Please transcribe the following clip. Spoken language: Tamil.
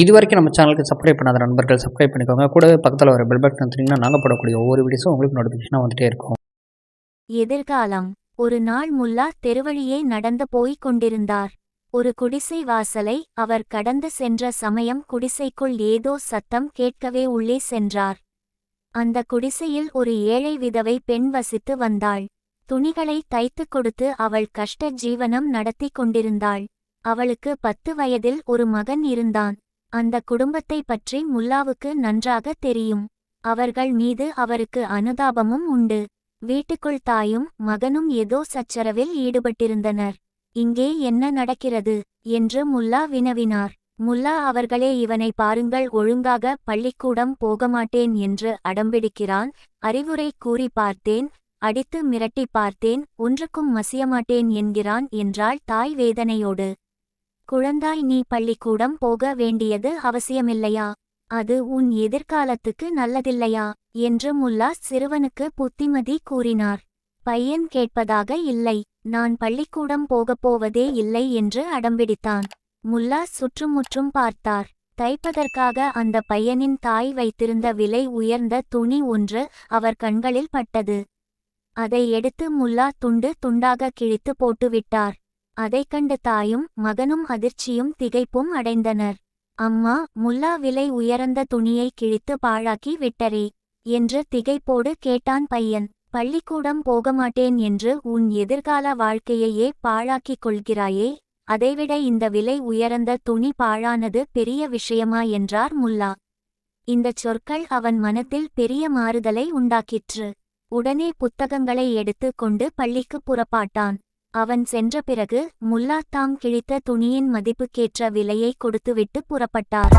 இது வரைக்கும் நம்ம சேனலுக்கு சப்ஸ்கிரைப் பண்ணாத நண்பர்கள் சப்ஸ்கிரைப் பண்ணிக்கோங்க. கூடவே பக்கத்தில் வர பெல் பட்டன் வச்சிங்கன்னா நாங்கள் போடக்கூடிய ஒவ்வொரு வீடியோஸும் உங்களுக்கு நோட்டிஃபிகேஷனாக வந்துட்டே இருக்கும். எதிர்காலம். ஒரு நாள் முல்லா தெருவழியே நடந்து போய்க் கொண்டிருந்தார். ஒரு குடிசை வாசலை அவர் கடந்து சென்ற சமயம் குடிசைக்குள் ஏதோ சத்தம் கேட்கவே உள்ளே சென்றார். அந்த குடிசையில் ஒரு ஏழை விதவை பெண் வசித்து வந்தாள். துணிகளை தைத்துக் கொடுத்து அவள் கஷ்ட ஜீவனம் நடத்தி கொண்டிருந்தாள். அவளுக்கு பத்து வயதில் ஒரு மகன் இருந்தான். அந்த குடும்பத்தை பற்றி முல்லாவுக்கு நன்றாக தெரியும். அவர்கள் மீது அவருக்கு அனுதாபமும் உண்டு. வீட்டுக்குள் தாயும் மகனும் ஏதோ சச்சரவில் ஈடுபட்டிருந்தனர். இங்கே என்ன நடக்கிறது? என்று முல்லா வினவினார். முல்லா அவர்களே இவனை பாருங்கள் ஒழுங்காக பள்ளிக்கூடம் போகமாட்டேன் என்று அடம்பிடிக்கிறான். அறிவுரை கூறி பார்த்தேன் அடித்து மிரட்டி பார்த்தேன் ஒன்றுக்கும் மசியமாட்டேன் என்கிறான் என்றாள் தாய் வேதனையோடு. குழந்தாய் நீ பள்ளிக்கூடம் போக வேண்டியது அவசியமில்லையா? அது உன் எதிர்காலத்துக்கு நல்லதில்லையா? என்று முல்லா சிறுவனுக்கு புத்திமதி கூறினார். பையன் கேட்பதாக இல்லை நான் பள்ளிக்கூடம் போகப் போவதே இல்லை என்று அடம்பிடித்தான். முல்லா சுற்றுமுற்றும் பார்த்தார். தைப்பதற்காக அந்த பையனின் தாய் வைத்திருந்த விலை உயர்ந்த துணி ஒன்று அவர் கண்களில் பட்டது. அதை எடுத்து முல்லா துண்டு துண்டாக கிழித்து போட்டுவிட்டார். அதைக் கண்ட தாயும் மகனும் அதிர்ச்சியும் திகைப்பும் அடைந்தனர். அம்மா முல்லா விலை உயர்ந்த துணியை கிழித்து பாழாக்கி விட்டரே என்று திகைப்போடு கேட்டான் பையன். பள்ளிக்கூடம் போகமாட்டேன் என்று உன் எதிர்கால வாழ்க்கையையே பாழாக்கிக் கொள்கிறாயே அதைவிட இந்த விலை உயர்ந்த துணி பாழானது பெரிய விஷயமா? என்றார் முல்லா. இந்தச் சொற்கள் அவன் மனத்தில் பெரிய மாறுதலை உண்டாக்கிற்று. உடனே புத்தகங்களை எடுத்து கொண்டு பள்ளிக்கு புறப்பாட்டான். அவன் சென்ற பிறகு முல்லா தாம் கிழித்த துணியின் மதிப்புக்கேற்ற விலையை கொடுத்துவிட்டு புறப்பட்டார்.